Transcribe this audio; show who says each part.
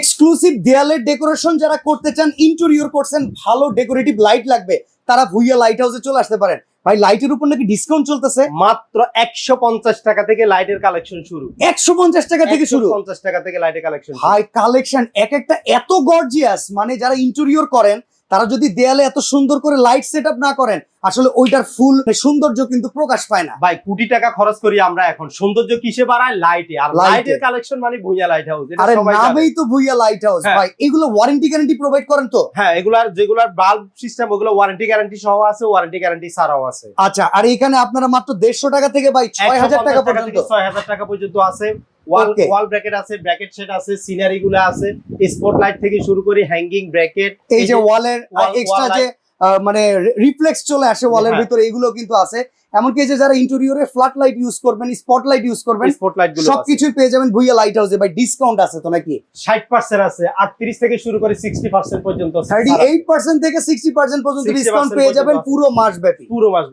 Speaker 1: Exclusive দেয়ালের decoration যারা করতে চান ইন্টেরিয়র করছেন ভালো ডেকোরেটিভ লাইট লাগবে। তারা ভুইয়া লাইট হাউসে চলে আসতে পারেন। ভাই লাইটের উপর নাকি ডিসকাউন্ট চলতেছে?
Speaker 2: মাত্র একশো পঞ্চাশ টাকা থেকে লাইটের কালেকশন শুরু।
Speaker 1: একশো পঞ্চাশ টাকা থেকে শুরু?
Speaker 2: পঞ্চাশ টাকা থেকে লাইটের কালেকশন
Speaker 1: ভাই কালেকশন এক একটা এত গর্জিয়াস মানে যারা ইন্টেরিয়র করেন তারা যদি দেয়ালে এত সুন্দর করে লাইট সেট না করেন আসলে ওইটার ফুল সৌন্দর্য কিন্তু প্রকাশ পায় না।
Speaker 2: ভাই কোটি টাকা খরচ করি আমরা এখন। সৌন্দর্য কিসে বাড়ায়? লাইটে আর লাইটের কালেকশন মানে ভুইয়া লাইট হাউস
Speaker 1: আরে নামেই তো ভুইয়া লাইট হাউস
Speaker 2: হ্যাঁ।
Speaker 1: ভাই এগুলো ওয়ারেন্টি গ্যারান্টি প্রোভাইড করেন তো?
Speaker 2: হ্যাঁ এগুলার যেগুলার বাল্ব সিস্টেম ওগুলো ওয়ারেন্টি গ্যারান্টি সহ আছে ওয়ারেন্টি গ্যারান্টি ছাড়াও আছে।
Speaker 1: আচ্ছা আর এখানে আপনারা মাত্র দেড়শো টাকা থেকে ভাই ছয় হাজার টাকা পর্যন্ত।
Speaker 2: ছয় হাজার টাকা পর্যন্ত আছে। ওয়াল ওয়াল ব্র্যাকেট আছে ব্র্যাকেট সেট আছে সিনারি গুলো আছে স্পট লাইট থেকে শুরু করে হ্যাঙ্গিং ব্র্যাকেট
Speaker 1: এই যে ওয়ালের এক্সট্রা যে মানে রিফ্লেক্স চলে আসে ওয়ালের
Speaker 2: হ্যাঁ।
Speaker 1: ভিতরে এগুলো কিন্তু আছে। এমনকি যে যারা ইন্টেরিয়রে ফ্ল্যাট লাইট ইউজ করবেন স্পট লাইট ইউজ করবেন
Speaker 2: স্পট লাইটগুলো
Speaker 1: সবকিছুই পেয়ে যাবেন ভুইয়া লাইট হাউসে ভাই ডিসকাউন্ট আছে তো নাকি?
Speaker 2: ষাট পার্সেন্ট আছে আটত্রিশ থেকে শুরু করে সিক্সটি পার্সেন্ট পর্যন্ত
Speaker 1: থার্টি এইট পার্সেন্ট থেকে সিক্সটি পার্সেন্ট পর্যন্ত ডিসকাউন্ট পেয়ে যাবেন পুরো মাস ব্যাপী
Speaker 2: পুরো মাস